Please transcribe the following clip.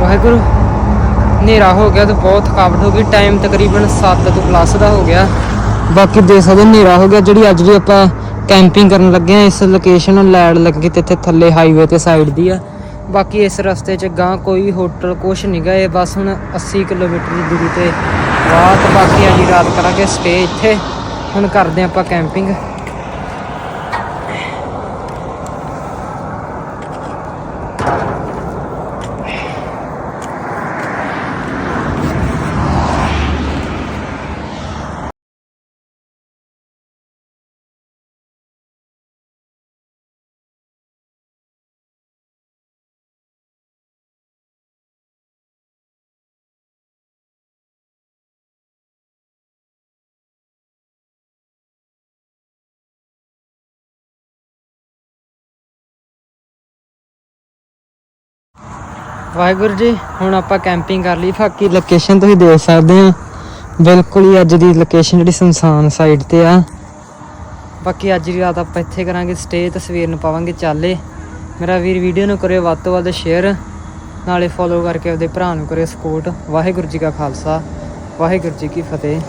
ਵਾਹਿਗੁਰੂ, ਹਨੇਰਾ ਹੋ ਗਿਆ ਤੇ ਬਹੁਤ ਥਕਾਵਟ ਹੋ ਗਈ। ਟਾਈਮ ਤਕਰੀਬਨ 7 ਤੋਂ ਪਲੱਸ ਦਾ ਹੋ ਗਿਆ। ਬਾਕੀ ਦੇਖ ਸਕਦੇ ਹਨੇਰਾ ਹੋ ਗਿਆ। ਜਿਹੜੀ ਅੱਜ ਦੀ ਆਪਾਂ ਕੈਂਪਿੰਗ ਕਰਨ ਲੱਗੇ ਆ ਇਸ ਲੋਕੇਸ਼ਨ ਲੈਣ ਲੱਗੇ ਤੇ ਇੱਥੇ ਥੱਲੇ ਹਾਈਵੇ ਤੇ ਸਾਈਡ ਦੀ ਆ। ਬਾਕੀ ਇਸ ਰਸਤੇ 'ਚ ਗਾਂ ਕੋਈ ਹੋਟਲ ਕੁਛ ਨਹੀਂ ਗਏ ਬਸ ਹੁਣ 80 ਕਿਲੋਮੀਟਰ ਦੀ ਦੂਰੀ ਤੇ ਰਾਤ ਬਾਕੀ ਅੱਜ ਰਾਤ ਕਰਾਂਗੇ ਸਟੇ ਇੱਥੇ। ਹੁਣ ਕਰਦੇ ਆਪਾਂ ਕੈਂਪਿੰਗ ਵਾਹਿਗੁਰੂ ਜੀ, ਹੁਣ ਆਪਾਂ ਕੈਂਪਿੰਗ ਕਰ ਲਈ। ਫਾਕੀ ਲੋਕੇਸ਼ਨ ਤੁਸੀਂ ਦੇਖ ਸਕਦੇ ਆ। ਬਿਲਕੁਲ ਹੀ ਅੱਜ ਦੀ ਲੋਕੇਸ਼ਨ ਜਿਹੜੀ ਸੁਨਸਾਨ ਸਾਈਡ ਤੇ ਆ। ਬਾਕੀ ਅੱਜ ਦੀ ਰਾਤ ਆਪਾਂ ਇੱਥੇ ਕਰਾਂਗੇ ਸਟੇ ਤੇ ਸਵੇਰ ਨੂੰ ਪਾਵਾਂਗੇ ਚਾਲੇ। ਮੇਰਾ ਵੀਰ ਵੀਡੀਓ ਨੂੰ ਕਰਿਓ ਵੱਧ ਤੋਂ ਵੱਧ ਸ਼ੇਅਰ ਨਾਲੇ ਫੋਲੋ ਕਰਕੇ ਆਪਦੇ ਭਰਾ ਨੂੰ ਕਰਿਓ ਸਪੋਰਟ ਵਾਹਿਗੁਰੂ ਜੀ ਕਾ ਖਾਲਸਾ। ਵਾਹਿਗੁਰੂ ਜੀ ਕੀ ਫਤਿਹ।